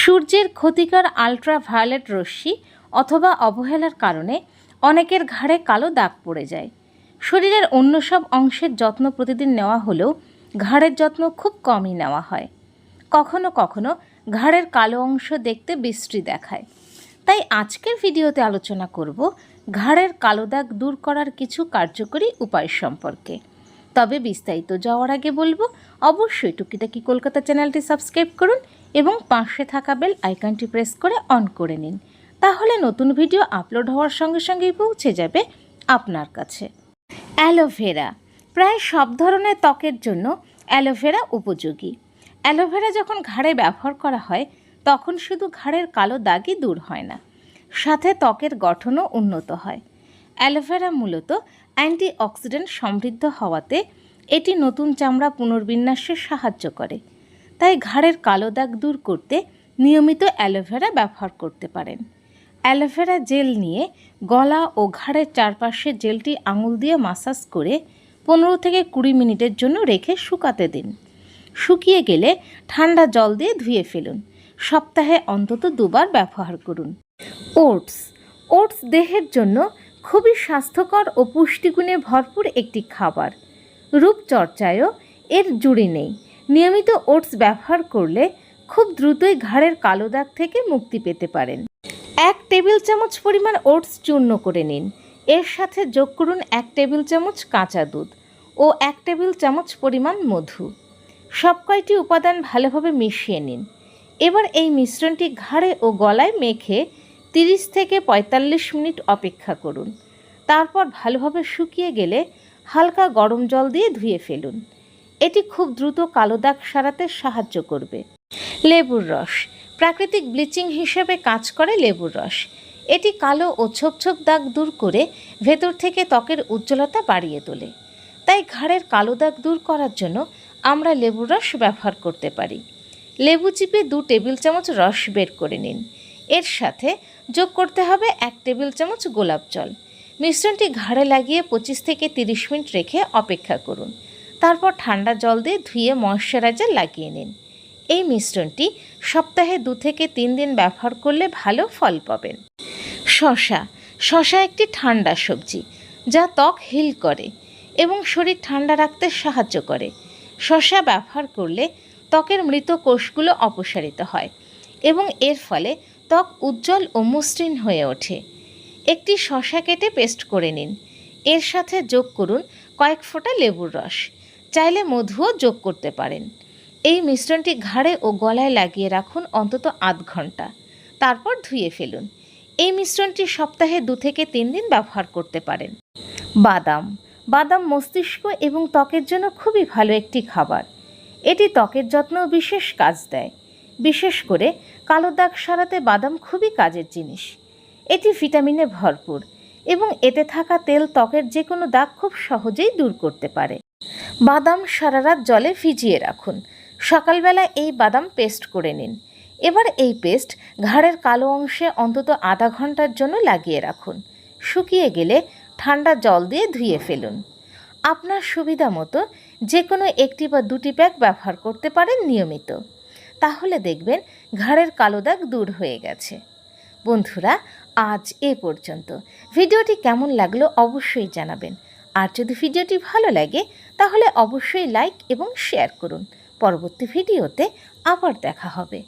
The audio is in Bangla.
সূর্যের ক্ষতিকর আলট্রাভায়োলেট রশ্মি অথবা অবহেলার কারণে অনেকের ঘাড়ে কালো দাগ পড়ে যায়। শরীরের অন্য সব অংশের যত্ন প্রতিদিন নেওয়া হলেও ঘাড়ের যত্ন খুব কমই নেওয়া হয়। কখনো কখনো ঘাড়ের কালো অংশ দেখতে বিশ্রী দেখায়। তাই আজকের ভিডিওতে আলোচনা করব ঘাড়ের কালো দাগ দূর করার কিছু কার্যকরী উপায় সম্পর্কে। তবে বিস্তারিত যাওয়ার আগে বলব, অবশ্যই টুকিটাকি কলকাতা চ্যানেলটি সাবস্ক্রাইব করুন এবং পাশে থাকা বেল আইকনটি প্রেস করে অন করে নিন। তাহলে নতুন ভিডিও আপলোড হওয়ার সঙ্গে সঙ্গেই পৌঁছে যাবে আপনার কাছে। অ্যালোভেরা প্রায় সব ধরনের ত্বকের জন্য অ্যালোভেরা উপযোগী। অ্যালোভেরা যখন ঘাড়ে ব্যবহার করা হয়, তখন শুধু ঘাড়ের কালো দাগই দূর হয় না, সাথে ত্বকের গঠনও উন্নত হয়। অ্যালোভেরা মূলত অ্যান্টিঅক্সিডেন্ট সমৃদ্ধ হওয়াতে এটি নতুন চামড়া পুনর্বিন্যাসে সাহায্য করে। তাই ঘাড়ের কালো দাগ দূর করতে নিয়মিত অ্যালোভেরা ব্যবহার করতে পারেন। অ্যালোভেরা জেল নিয়ে গলা ও ঘাড়ের চারপাশে জেলটি আঙুল দিয়ে মাসাজ করে পনেরো থেকে কুড়ি মিনিটের জন্য রেখে শুকাতে দিন। শুকিয়ে গেলে ঠান্ডা জল দিয়ে ধুয়ে ফেলুন। সপ্তাহে অন্তত দুবার ব্যবহার করুন। ওটস। ওটস দেহের জন্য খুবই স্বাস্থ্যকর ও পুষ্টিগুণে ভরপুর একটি খাবার। রূপচর্চায়ও এর জুড়ি নেই। নিয়মিত ওটস ব্যবহার করলে খুব দ্রুতই ঘাড়ের কালো দাগ থেকে মুক্তি পেতে পারেন। এক টেবিল চামচ পরিমাণ ওটস চূর্ণ করে নিন। এর সাথে যোগ করুন এক টেবিল চামচ কাঁচা দুধ ও এক টেবিল চামচ পরিমাণ মধু। সব কয়টি উপাদান ভালোভাবে মিশিয়ে নিন। এবার এই মিশ্রণটি ঘাড়ে ও গলায় মেখে তিরিশ থেকে পঁয়তাল্লিশ মিনিট অপেক্ষা করুন। তারপর ভালোভাবে শুকিয়ে গেলে হালকা গরম জল দিয়ে ধুয়ে ফেলুন। এটি খুব দ্রুত কালো দাগ সারাতে সাহায্য করবে। লেবুর রস। প্রাকৃতিক ব্লিচিং হিসেবে কাজ করে লেবুর রস। এটি কালো ও ছোপ ছোপ দাগ দূর করে ভেতর থেকে ত্বকের উজ্জ্বলতা বাড়িয়ে তোলে। তাই ঘাড়ের কালো দাগ দূর করার জন্য আমরা লেবুর রস ব্যবহার করতে পারি। লেবু চিপে দু টেবিল চামচ রস বের করে নিন। এর সাথে যোগ করতে হবে এক টেবিল চামচ গোলাপ জল। মিশ্রণটি ঘাড়ে লাগিয়ে পঁচিশ থেকে তিরিশ মিনিট রেখে অপেক্ষা করুন। তারপর ঠান্ডা জল দিয়ে ধুয়ে ময়শ্চারাইজার লাগিয়ে নিন। এই মিশ্রণটি সপ্তাহে দু থেকে তিন দিন ব্যবহার করলে ভালো ফল পাবেন। শশা শশা একটি ঠান্ডা সবজি, যা ত্বক হিল করে এবং শরীর ঠান্ডা রাখতে সাহায্য করে। শশা ব্যবহার করলে ত্বকের মৃত কোষগুলো অপসারিত হয় এবং এর ফলে ত্বক উজ্জ্বল ও মসৃণ হয়ে ওঠে। একটি শশা কেটে পেস্ট করে নিন। এর সাথে যোগ করুন কয়েক ফোঁটা লেবুর রস। চাইলে মধুও যোগ করতে পারেন। এই মিশ্রণটি ঘাড়ে ও গলায় লাগিয়ে রাখুন অন্তত আধ ঘণ্টা। তারপর ধুয়ে ফেলুন। এই মিশ্রণটি সপ্তাহে দু থেকে তিন দিন ব্যবহার করতে পারেন। বাদাম। বাদাম মস্তিষ্ক এবং ত্বকের জন্য খুবই ভালো একটি খাবার। এটি ত্বকের যত্নেও বিশেষ কাজ দেয়। বিশেষ করে কালো দাগ সারাতে বাদাম খুবই কাজের জিনিস। এটি ভিটামিনে ভরপুর এবং এতে থাকা তেল ত্বকের যে কোনো দাগ খুব সহজেই দূর করতে পারে। বাদাম সারা রাত জলে ভিজিয়ে রাখুন। সকালবেলা এই বাদাম পেস্ট করে নিন। এবার এই পেস্ট ঘাড়ের কালো অংশে অন্তত আধা ঘণ্টার জন্য লাগিয়ে রাখুন। শুকিয়ে গেলে ঠান্ডা জল দিয়ে ধুয়ে ফেলুন। আপনার সুবিধা মতো যে কোনো একটি বা দুটি প্যাক ব্যবহার করতে পারেন নিয়মিত। তাহলে দেখবেন ঘাড়ের কালো দাগ দূর হয়ে গেছে। বন্ধুরা, আজ এ পর্যন্ত। ভিডিওটি কেমন লাগল অবশ্যই জানাবেন। আর যদি ভিডিওটি ভালো লাগে, তাহলে অবশ্যই লাইক এবং শেয়ার করুন। পরবর্তী ভিডিওতে আবার দেখা হবে।